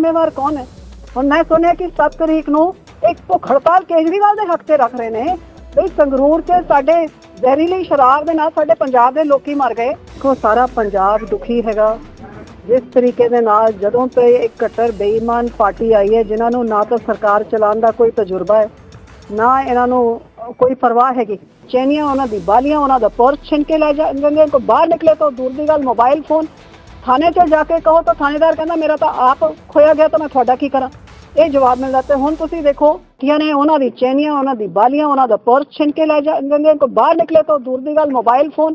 ਜ਼ਿੰਮੇਵਾਰ ਕੌਣ ਹੈ? ਹੁਣ ਮੈਂ ਸੁਣਿਆ ਕਿ 7 ਤਰੀਕ ਨੂੰ ਇੱਕ ਭੁੱਖ ਹੜਤਾਲ ਕੇਜਰੀਵਾਲ ਦੇ ਹੱਕ ਤੇ ਰੱਖ ਰਹੇ ਨੇ। ਬਈ ਸੰਗਰੂਰ 'ਚ ਸਾਡੇ ਜ਼ਹਿਰੀਲੀ ਸ਼ਰਾਬ ਦੇ ਨਾਲ ਸਾਡੇ ਪੰਜਾਬ ਦੇ ਲੋਕੀ ਮਰ ਗਏ। ਦੇਖੋ, ਸਾਰਾ ਪੰਜਾਬ ਦੁਖੀ ਹੈਗਾ। ਜਿਸ ਤਰੀਕੇ ਦੇ ਨਾਲ ਜਦੋਂ ਤੋਂ ਇੱਕ ਕੱਟਰ ਬੇਈਮਾਨ ਪਾਰਟੀ ਆਈ ਹੈ, ਜਿਨ੍ਹਾਂ ਨੂੰ ਨਾ ਤਾਂ ਸਰਕਾਰ ਚਲਾਉਣ ਦਾ ਕੋਈ ਤਜਰਬਾ ਹੈ, ਨਾ ਇਹਨਾਂ ਨੂੰ ਕੋਈ ਪਰਵਾਹ ਹੈਗੀ। ਚੈਨੀਆਂ ਉਹਨਾਂ ਦੀ ਬਾਲੀਆਂ, ਉਹਨਾਂ ਦਾ ਪਰਸ ਛਿਨ ਕੇ ਲੈ ਜਾਂਦੇ ਨੇ, ਕੋਈ ਬਾਹਰ ਨਿਕਲੇ ਤਾਂ ਦੂਰ ਦੀ ਗੱਲ, ਮੋਬਾਈਲ ਫੋਨ। ਥਾਣੇ 'ਚ ਜਾ ਕੇ ਕਹੋ ਤਾਂ ਥਾਣੇਦਾਰ ਕਹਿੰਦਾ, ਮੇਰਾ ਤਾਂ ਆਪ ਖੋਇਆ ਗਿਆ, ਤਾਂ ਮੈਂ ਤੁਹਾਡਾ ਕੀ ਕਰਾਂ? ਇਹ ਜਵਾਬ ਮਿਲਦਾ ਤੇ ਹੁਣ ਤੁਸੀਂ ਦੇਖੋ, ਕੀਆਂ ਨੇ ਉਹਨਾਂ ਦੀ ਚੈਨੀਆਂ, ਉਹਨਾਂ ਦੀ ਬਾਲੀਆਂ, ਉਹਨਾਂ ਦਾ ਪਰਸ ਛਿਨ ਕੇ ਲੈ ਜਾਂਦੇ ਨੇ ਬਾਹਰ ਨਿਕਲੇ ਤਾਂ ਦੂਰ ਦੀ ਗੱਲ ਮੋਬਾਈਲ ਫੋਨ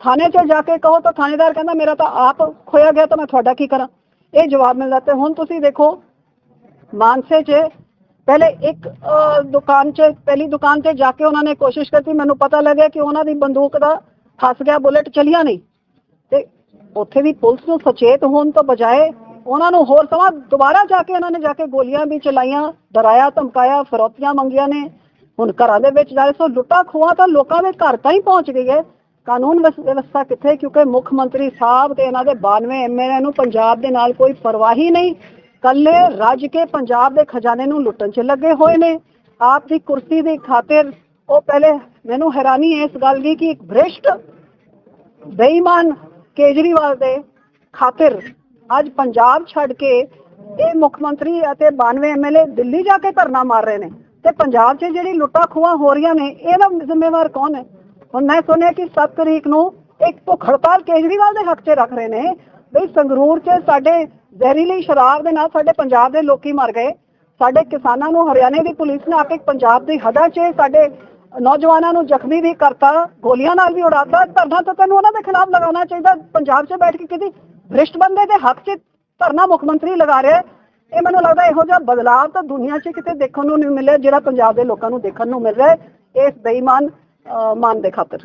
ਥਾਣੇ 'ਚ ਜਾ ਕੇ ਕਹੋ ਤਾਂ ਥਾਣੇਦਾਰ ਕਹਿੰਦਾ, ਮੇਰਾ ਤਾਂ ਆਪ ਖੋਇਆ ਗਿਆ, ਤਾਂ ਮੈਂ ਤੁਹਾਡਾ ਕੀ ਕਰਾਂ? ਇਹ ਜਵਾਬ ਮਿਲਦਾ ਤੇ ਹੁਣ ਤੁਸੀਂ ਦੇਖੋ, ਮਾਨਸੇ 'ਚ ਪਹਿਲੇ ਇੱਕ ਦੁਕਾਨ 'ਚ, ਪਹਿਲੀ ਦੁਕਾਨ ਤੇ ਜਾ ਕੇ ਉਹਨਾਂ ਨੇ ਕੋਸ਼ਿਸ਼ ਕੀਤੀ। ਮੈਨੂੰ ਪਤਾ ਲੱਗਿਆ ਕਿ ਉਹਨਾਂ ਦੀ ਬੰਦੂਕ ਦਾ ਫਸ ਗਿਆ, ਬੁਲਟ ਚਲੀਆਂ ਨਹੀਂ। ਤੇ ਉੱਥੇ ਵੀ ਪੁਲਿਸ ਨੂੰ ਸੁਚੇਤ ਹੋਣ ਤੋਂ ਬਜਾਏ ਉਹਨਾਂ ਨੂੰ ਹੋਰ ਸਮਾਂ ਦੁਬਾਰਾ ਜਾ ਕੇ ਉਹਨਾਂ ਨੇ ਜਾ ਕੇ ਗੋਲੀਆਂ ਵੀ ਚਲਾਈਆਂ, ਡਰਾਇਆ, ਧਮਕਾਇਆ, ਫਰੋਤੀਆਂ ਮੰਗੀਆਂ ਨੇ। ਹੁਣ ਘਰਾਂ ਦੇ ਵਿੱਚ ਜਾ ਸੋ ਲੁੱਟਾ ਖੋਆ ਤਾਂ ਲੋਕਾਂ ਦੇ ਘਰ ਤਾਂ ਹੀ ਪਹੁੰਚ ਗਈ ਹੈ। ਕਾਨੂੰਨ ਵਿਵਸਥਾ ਕਿੱਥੇ? ਕਿਉਂਕਿ ਮੁੱਖ ਮੰਤਰੀ ਸਾਹਿਬ ਤੇ ਇਹਨਾਂ ਦੇ 92 ਐਮਐਲਏ ਨੂੰ ਪੰਜਾਬ ਦੇ ਨਾਲ ਕੋਈ ਪਰਵਾਹ ਨਹੀਂ। ਕੱਲੇ ਰੱਜ ਕੇ ਪੰਜਾਬ ਦੇ ਖਜ਼ਾਨੇ ਨੂੰ ਲੁੱਟਣ 'ਚ ਲੱਗੇ ਹੋਏ ਨੇ। ਆਪ ਦੀ ਕੁਰਸੀ ਦੀ ਖਾਤਰ ਉਹ ਪਹਿਲੇ ਮੈਨੂੰ ਹੈਰਾਨੀ ਹੈ ਇਸ ਗੱਲ ਦੀ ਕਿ ਇੱਕ ਭ੍ਰਿਸ਼ਟ, ਬੇਈਮਾਨ ਕੇਜਰੀਵਾਲ ਦੇ ਖਾਤਰ ਅੱਜ ਪੰਜਾਬ ਛੱਡ ਕੇ ਇਹ ਮੁੱਖ ਮੰਤਰੀ ਅਤੇ 92 ਐਮਐਲਏ ਦਿੱਲੀ ਜਾ ਕੇ ਧਰਨਾ ਮਾਰ ਰਹੇ ਨੇ ਤੇ ਪੰਜਾਬ 'ਚ ਜਿਹੜੀ ਲੁੱਟਾਂ ਖੋਹਾਂ ਹੋ ਰਹੀਆਂ ਨੇ, ਇਹਦਾ ਜ਼ਿੰਮੇਵਾਰ ਕੌਣ ਹੈ? ਹੁਣ ਮੈਂ ਸੁਣਿਆ ਕਿ 7 ਤਰੀਕ ਨੂੰ ਇੱਕ ਭੁੱਖ ਹੜਤਾਲ ਕੇਜਰੀਵਾਲ ਦੇ ਹੱਕ 'ਚ ਰੱਖ ਰਹੇ ਨੇ। ਬਈ ਸੰਗਰੂਰ 'ਚ ਸਾਡੇ ਜ਼ਹਿਰੀਲੀ ਸ਼ਰਾਬ ਦੇ ਨਾਲ ਸਾਡੇ ਪੰਜਾਬ ਦੇ ਲੋਕੀ ਮਰ ਗਏ। ਸਾਡੇ ਕਿਸਾਨਾਂ ਨੂੰ ਹਰਿਆਣੇ ਦੀ ਪੁਲਿਸ ਨੇ ਆ ਕੇ ਪੰਜਾਬ ਦੀ ਹੱਦਾਂ 'ਚ ਸਾਡੇ ਨੌਜਵਾਨਾਂ ਨੂੰ ਜ਼ਖਮੀ ਵੀ ਕਰਤਾ ਗੋਲੀਆਂ ਨਾਲ ਵੀ ਉਡਾਤਾ। ਧਰਨਾ ਤਾਂ ਤੈਨੂੰ ਉਹਨਾਂ ਦੇ ਖਿਲਾਫ ਲਗਾਉਣਾ ਚਾਹੀਦਾ। ਪੰਜਾਬ 'ਚ ਬੈਠ ਕੇ ਕਿਤੇ ਭ੍ਰਿਸ਼ਟ ਬੰਦੇ ਦੇ ਹੱਕ 'ਚ ਧਰਨਾ ਮੁੱਖ ਮੰਤਰੀ ਲਗਾ ਰਿਹਾ ਇਹ ਮੈਨੂੰ ਲੱਗਦਾ ਇਹੋ ਜਿਹਾ ਬਦਲਾਅ ਤਾਂ ਦੁਨੀਆ 'ਚ ਕਿਤੇ ਦੇਖਣ ਨੂੰ ਨਹੀਂ ਮਿਲਿਆ ਜਿਹੜਾ ਪੰਜਾਬ ਦੇ ਲੋਕਾਂ ਨੂੰ ਦੇਖਣ ਨੂੰ ਮਿਲ ਰਿਹਾ ਹੈ। ਇਸ ਬੇਈਮਾਨ ਅਹ, ਮਾਨ ਦੇ ਖਾਤਰ।